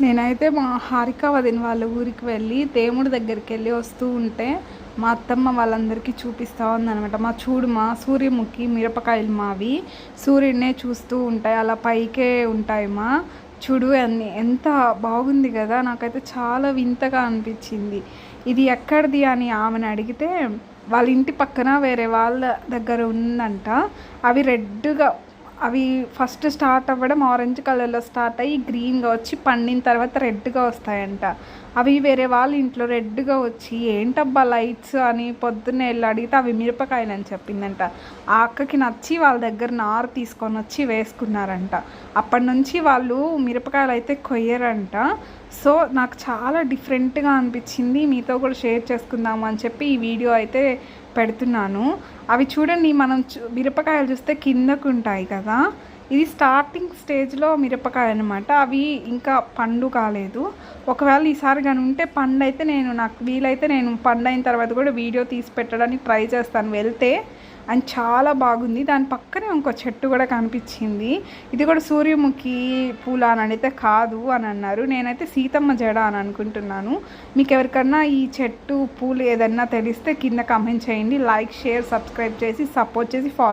నేనైతే మా హారిక వదిన వాళ్ళ ఊరికి వెళ్ళి దేవుడి దగ్గరికి వెళ్ళి వస్తూ ఉంటే మా అత్తమ్మ వాళ్ళందరికీ చూపిస్తూ ఉందనమాట మా చూడు మా సూర్యముఖి మిరపకాయలు మావి. సూర్యుడినే చూస్తూ ఉంటాయి. అలా పైకే ఉంటాయి మా. చూడు అన్ని ఎంత బాగుంది కదా. నాకైతే చాలా వింతగా అనిపించింది. ఇది ఎక్కడిది అని ఆమెను అడిగితే వాళ్ళ ఇంటి పక్కన వేరే వాళ్ళ దగ్గర ఉందంట. అవి రెడ్గా అవి ఫస్ట్ స్టార్ట్ అవ్వడం ఆరెంజ్ కలర్లో స్టార్ట్ అయ్యి గ్రీన్గా వచ్చి పండిన తర్వాత రెడ్గా వస్తాయంట. అవి వేరే వాళ్ళ ఇంట్లో రెడ్గా వచ్చి ఏంటబ్బా లైట్స్ అని పొద్దున్నే వెళ్ళి అడిగితే అవి మిరపకాయలు అని చెప్పిందంట. ఆ అక్కకి నచ్చి వాళ్ళ దగ్గర నారు తీసుకొని వచ్చి వేసుకున్నారంట. అప్పటి నుంచి వాళ్ళు మిరపకాయలు అయితే కొయ్యరంట. సో నాకు చాలా డిఫరెంట్గా అనిపించింది. మీతో కూడా షేర్ చేసుకుందాము అని చెప్పి ఈ వీడియో అయితే పెడుతున్నాను. అవి చూడండి మనం చూ- మిరపకాయలు చూస్తే కిందకు ఉంటాయి కదా. ఇది స్టార్టింగ్ స్టేజ్లో మిరపకాయ అనమాట అవి ఇంకా పండు కాలేదు. ఒకవేళ ఈసారి కానీ ఉంటే పండు అయితే నేను నాకు వీలైతే నేను పండు అయిన తర్వాత కూడా వీడియో తీసి పెట్టడానికి ట్రై చేస్తాను. వెళ్తే అండ్ చాలా బాగుంది. దాని పక్కనే ఇంకో చెట్టు కూడా కనిపించింది. ఇది కూడా సూర్యముఖి పూల అని అడిగితే కాదు అని అన్నారు. నేనైతే సీతమ్మ జడ అని అనుకుంటున్నాను. మీకు ఎవరికన్నా ఈ చెట్టు పూలు ఏదన్నా తెలిస్తే కింద కమెంట్ చేయండి. లైక్ షేర్ సబ్స్క్రైబ్ చేసి సపోర్ట్ చేసి ఫాలో